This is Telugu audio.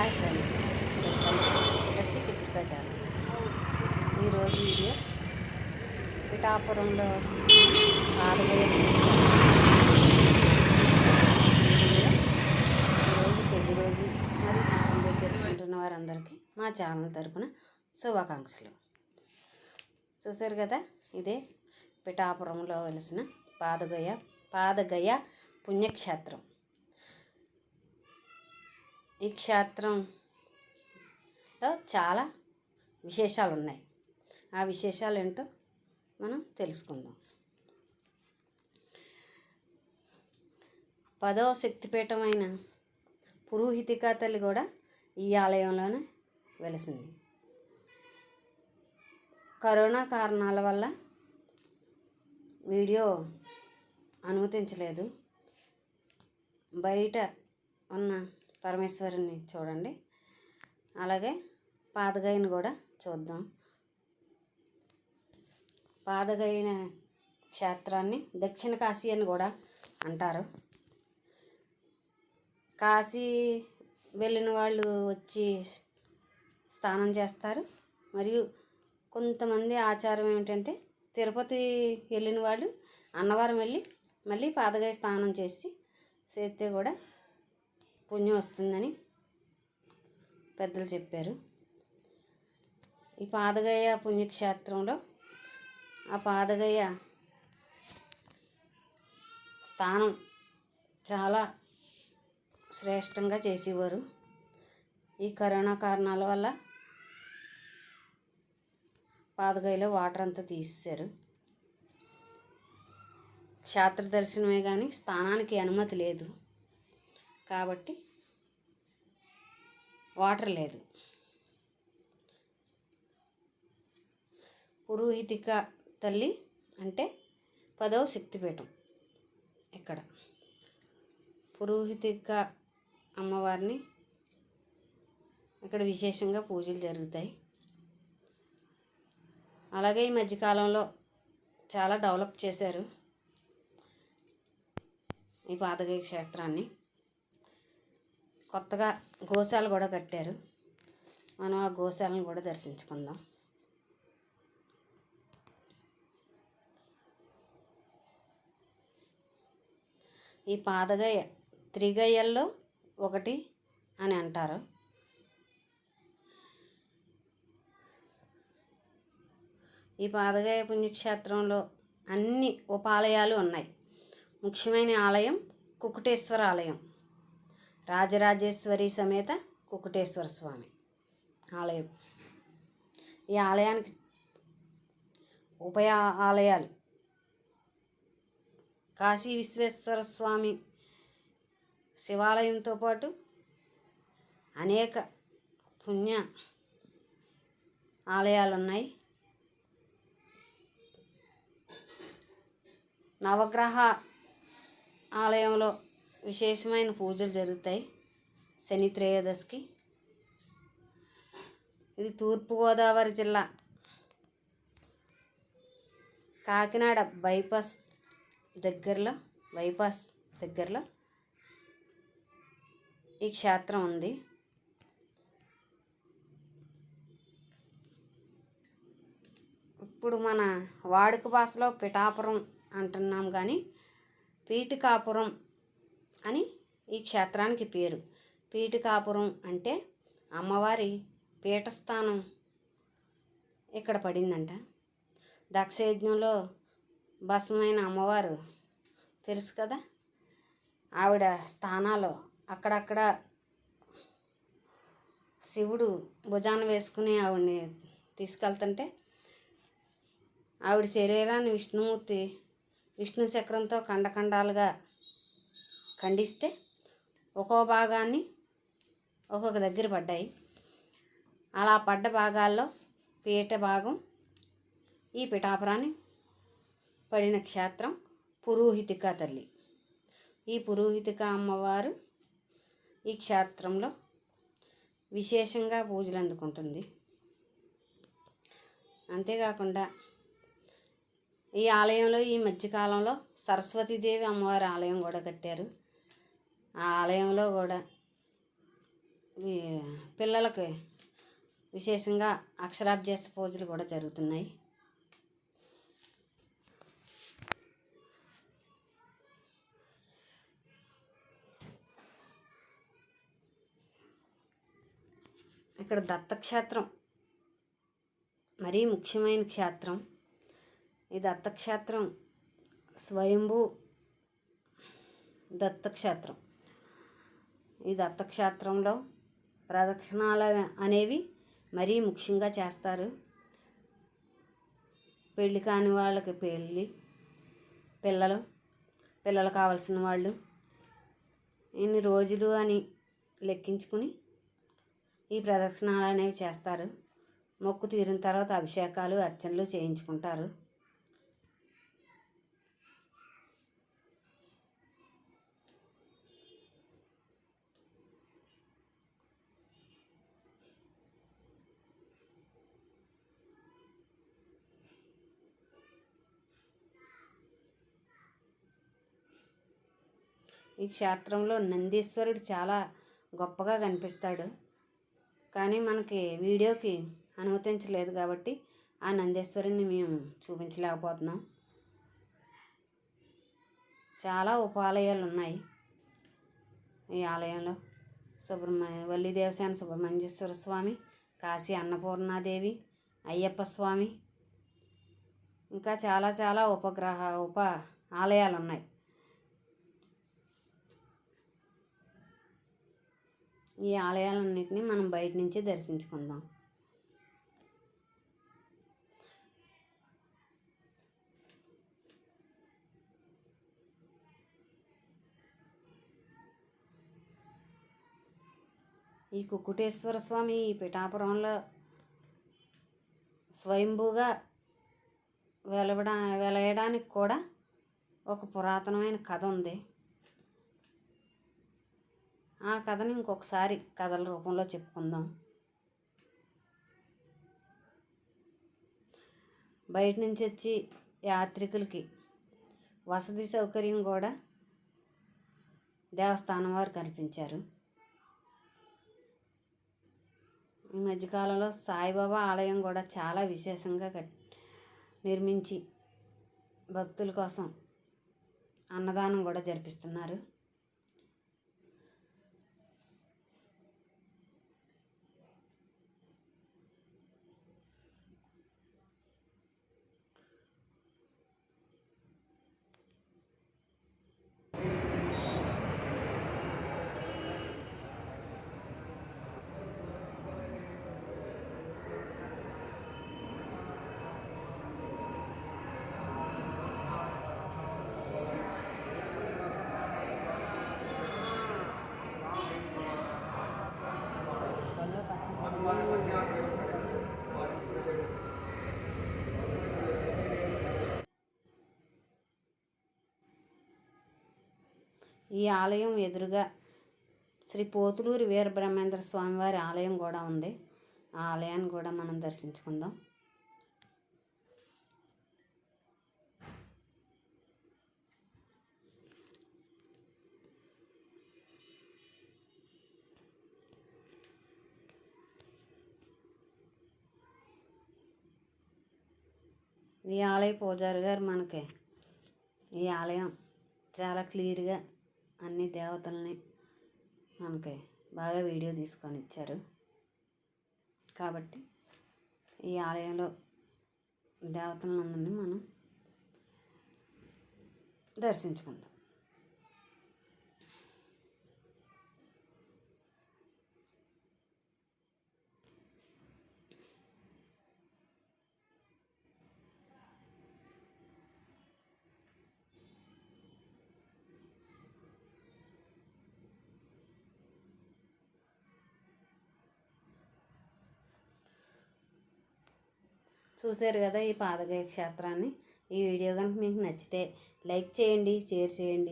హాయ్ ఫ్రెండ్స్ గట్టి చిత్రిక ఛానల్ ఈరోజు వీడియో పిఠాపురంలో ఆడగయ ఈరోజు పెళ్ళి రోజు మరి పుట్టినరోజు జరుపుకుంటున్న వారందరికీ మా ఛానల్ తరపున శుభాకాంక్షలు. చూశారు కదా ఇదే పిఠాపురంలో వెలిసిన పాదగయ పాదగయ పుణ్యక్షేత్రం. ఈ క్షేత్రంలో చాలా విశేషాలు ఉన్నాయి ఆ విశేషాలు ఏంటో మనం తెలుసుకుందాం. పదవ శక్తిపీఠమైన పురోహితికా తల్లి కూడా ఈ ఆలయంలోనే వెలిసింది. కరోనా కారణాల వల్ల వీడియో అనుమతించలేదు. బయట ఉన్న పరమేశ్వరుని చూడండి. అలాగే పాదగైని కూడా చూద్దాం. పాదగైన క్షేత్రాన్ని దక్షిణ కాశీ అని కూడా అంటారు. కాశీ వెళ్ళిన వాళ్ళు వచ్చి స్నానం చేస్తారు. మరియు కొంతమంది ఆచారం ఏమిటంటే తిరుపతి వెళ్ళిన వాళ్ళు అన్నవరం వెళ్ళి మళ్ళీ పాదగయ స్నానం చేసి చేస్తే కూడా పుణ్యం వస్తుందని పెద్దలు చెప్పారు. ఈ పాదగయ పుణ్యక్షేత్రంలో ఆ పాదగయ స్థానం చాలా శ్రేష్టంగా చేసేవారు. ఈ కరోనా కారణాల వల్ల పాదగయలో వాటర్ అంతా తీసేశారు. క్షేత్ర దర్శనమే కానీ స్థానానికి అనుమతి లేదు. కాబట్టి వాటర్ లేదు. పురోహితిక తల్లి అంటే పదవ శక్తిపీఠం ఇక్కడ. పురోహితిక అమ్మవారిని ఇక్కడ విశేషంగా పూజలు జరుగుతాయి. అలాగే ఈ మధ్యకాలంలో చాలా డెవలప్ చేశారు ఈ పాతగయ క్షేత్రాన్ని. కొత్తగా గోశాల కూడా కట్టారు. మనం ఆ గోశాలను కూడా దర్శించుకుందాం. ఈ పాదగయ్య త్రిగయ్యల్లో ఒకటి అని అంటారు. ఈ పాదగయ పుణ్యక్షేత్రంలో అన్ని ఉపాలయాలు ఉన్నాయి. ముఖ్యమైన ఆలయం కుకుటేశ్వర ఆలయం. రాజరాజేశ్వరి సమేత కుకుటేశ్వర స్వామి ఆలయం. ఈ ఆలయానికి ఉభయ ఆలయాలు కాశీ విశ్వేశ్వర స్వామి శివాలయంతో పాటు అనేక పుణ్య ఆలయాలు ఉన్నాయి నవగ్రహ ఆలయంలో విశేషమైన పూజలు జరుగుతాయి. శని త్రయోదశికి. ఇది తూర్పుగోదావరి జిల్లా. కాకినాడ బైపాస్ దగ్గరలో బైపాస్ దగ్గరలో ఈ క్షేత్రం ఉంది. ఇప్పుడు మన వాడుక భాషలో పిఠాపురం అంటున్నాం కానీ పీఠికాపురం అని ఈ క్షేత్రానికి పేరు. పీఠికాపురం అంటే అమ్మవారి పీఠస్థానం ఇక్కడ పడిందంట. దక్షయజ్ఞంలో భస్మైన అమ్మవారు తెలుసు కదా? ఆవిడ స్థానాలు అక్కడక్కడ శివుడు భుజాన వేసుకుని ఆవిడని తీసుకెళ్తుంటే ఆవిడ శరీరాన్ని విష్ణుమూర్తి విష్ణు చక్రంతో ఖండఖండాలుగా ఖండిస్తే ఒక్కో భాగాన్ని ఒక్కొక్క దగ్గర పడ్డాయి. అలా పడ్డ భాగాల్లో పీట భాగం ఈ పిఠాపురాన్ని పడిన క్షేత్రం పురోహితిక తల్లి. ఈ పురోహితిక అమ్మవారు ఈ క్షేత్రంలో విశేషంగా పూజలు అందుకుంటుంది. అంతేకాకుండా ఈ ఆలయంలో ఈ మధ్యకాలంలో సరస్వతీదేవి అమ్మవారి ఆలయం కూడా కట్టారు. ఆ ఆలయంలో కూడా పిల్లలకి విశేషంగా అక్షరాభ్యాస పూజలు కూడా జరుగుతున్నాయి. ఇక్కడ దత్తక్షేత్రం మరీ ముఖ్యమైన క్షేత్రం. ఈ దత్తక్షేత్రం స్వయంభూ దత్తక్షేత్రం. ఈ దత్తక్షేత్రంలో ప్రదక్షిణాలు అనేవి మరీ ముఖ్యంగా చేస్తారు. పెళ్ళి కాని వాళ్ళకి పెళ్ళి పిల్లలు పిల్లలు కావాల్సిన వాళ్ళు ఇన్ని రోజులు అని లెక్కించుకుని ఈ ప్రదక్షిణాలు అనేవి చేస్తారు. మొక్కు తీరిన తర్వాత అభిషేకాలు అర్చనలు చేయించుకుంటారు. ఈ క్షేత్రంలో నందీశ్వరుడు చాలా గొప్పగా కనిపిస్తాడు. కానీ మనకి వీడియోకి అనుమతించలేదు కాబట్టి ఆ నందీశ్వరుని మేము చూపించలేకపోతున్నాం. చాలా ఉపాలయాలు ఉన్నాయి ఈ ఆలయంలో. సుబ్రహ్మణ్య వల్లి దేవసేన సుబ్రహ్మణ్యేశ్వర స్వామి కాశీ అన్నపూర్ణాదేవి అయ్యప్ప స్వామి. ఇంకా చాలా చాలా ఉపగ్రహ ఉప ఆలయాలు ఉన్నాయి. ఈ ఆలయాలన్నింటినీ మనం బయట నుంచే దర్శించుకుందాం. ఈ కుక్కుటేశ్వర స్వామి ఈ పిఠాపురంలో స్వయంభూగా వెలవడా వెలయడానికి కూడా ఒక పురాతనమైన కథ ఉంది. ఆ కథని ఇంకొకసారి కథల రూపంలో చెప్పుకుందాం. బయట నుంచి వచ్చి యాత్రికులకి వసతి సౌకర్యం కూడా దేవస్థానం వారు కల్పించారు. ఈ మధ్యకాలంలో సాయిబాబా ఆలయం కూడా చాలా విశేషంగా కట్ నిర్మించి భక్తుల కోసం అన్నదానం కూడా జరిపిస్తున్నారు. ఈ ఆలయం ఎదురుగా శ్రీ పోతులూరి వీరబ్రహ్మేంద్ర స్వామివారి ఆలయం కూడా ఉంది. ఆ ఆలయాన్ని కూడా మనం దర్శించుకుందాం. ఈ ఆలయ పూజారి గారు మనకి ఈ ఆలయం చాలా క్లియర్గా అన్ని దేవతల్ని మనకి బాగా వీడియో తీసుకొని ఇచ్చారు. కాబట్టి ఈ ఆలయంలో దేవతలందరినీ మనం దర్శించుకుందాం. చూశారు కదా ఈ పాదగయ క్షేత్రాన్ని. ఈ వీడియో కనుక మీకు నచ్చితే లైక్ చేయండి షేర్ చేయండి.